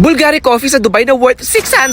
Bulgari coffee sa Dubai na worth 600?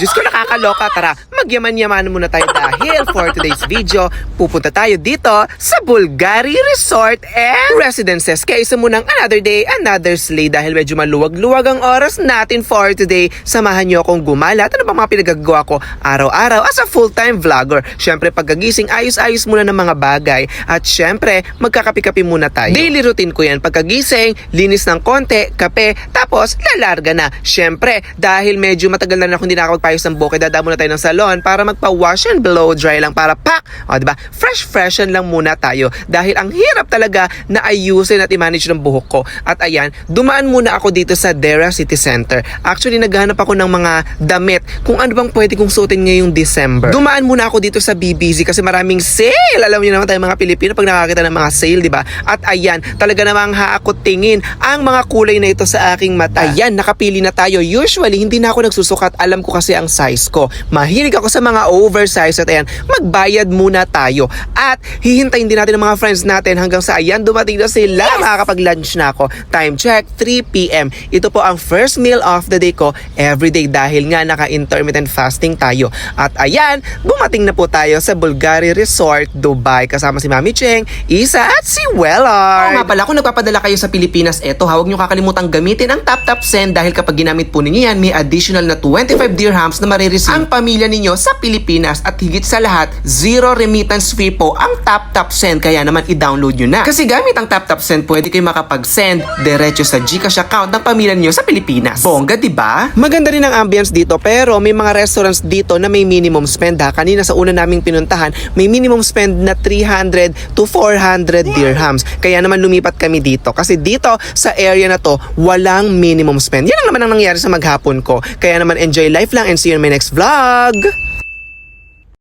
Diyos ko nakakaloka. Tara, magyaman-yaman muna tayo dahil for today's video, pupunta tayo dito sa Bulgari Resort and Residences. Kaya isa munang another day, another slay dahil medyo maluwag-luwag ang oras natin for today. Samahan niyo akong gumala ano ba mga pinagagawa ko araw-araw as a full-time vlogger. Syempre, pagkagising, ayos-ayos muna ng mga bagay. At syempre, magkakapi-kapi muna tayo. Daily routine ko yan. Pagkagising, linis ng konti, kape, tapos lalarga na. Syempre, dahil medyo matagal na rin ako hindi nakakapagpayos ng buhok, dada muna tayo ng salon para magpa-wash and blow dry lang para pak. O, di ba? Fresh freshen lang muna tayo dahil ang hirap talaga na ayusin at i-manage ng buhok ko. At ayan, dumaan muna ako dito sa Dera City Center. Actually, naghahanap ako ng mga damit kung ano bang pwede kong suotin ngayong December. Dumaan muna ako dito sa BBZ kasi maraming sale. Alam niyo naman tayo mga Pilipino pag nakakita ng mga sale, di ba? At ayan, talaga namang haakot tingin ang mga kulay na ito sa aking mata. Ayan, nakapili na tayo. Usually, hindi na ako nagsusukat. Alam ko kasi ang size ko. Mahilig ako sa mga oversize at ayan, magbayad muna tayo. At hihintayin din natin ang mga friends natin hanggang sa ayan, dumating na sila. Makakapag-lunch na ako. Time check, 3pm. Ito po ang first meal of the day ko everyday dahil nga naka-intermittent fasting tayo. At ayan, bumating na po tayo sa Bulgari Resort, Dubai kasama si Mami Cheng, Isa at si Wellard. Oo nga pala, kung nagpapadala kayo sa Pilipinas, eto, huwag nyo kakalimutang gamitin ang Tap Tap Send dahil kapag ginamit po ninyo yan, may additional na 25 dirhams na marireceive ang pamilya ninyo sa Pilipinas at higit sa lahat, zero remittance fee po ang Tap Tap Send kaya naman i-download nyo na. Kasi gamit ang Tap Tap Send, pwede kayo makapag-send diretso sa GCash account ng pamilya ninyo sa Pilipinas. Bongga, di ba? Maganda rin ang ambience dito pero may mga restaurants dito na may minimum spend ha. Kanina sa una naming pinuntahan, may minimum spend na 300 to 400 dirhams. Kaya naman lumipat kami dito kasi dito sa area na to, walang minimum spend. Yan lang naman ang nangyari sa maghapon ko. Kaya naman enjoy life lang and see you in my next vlog!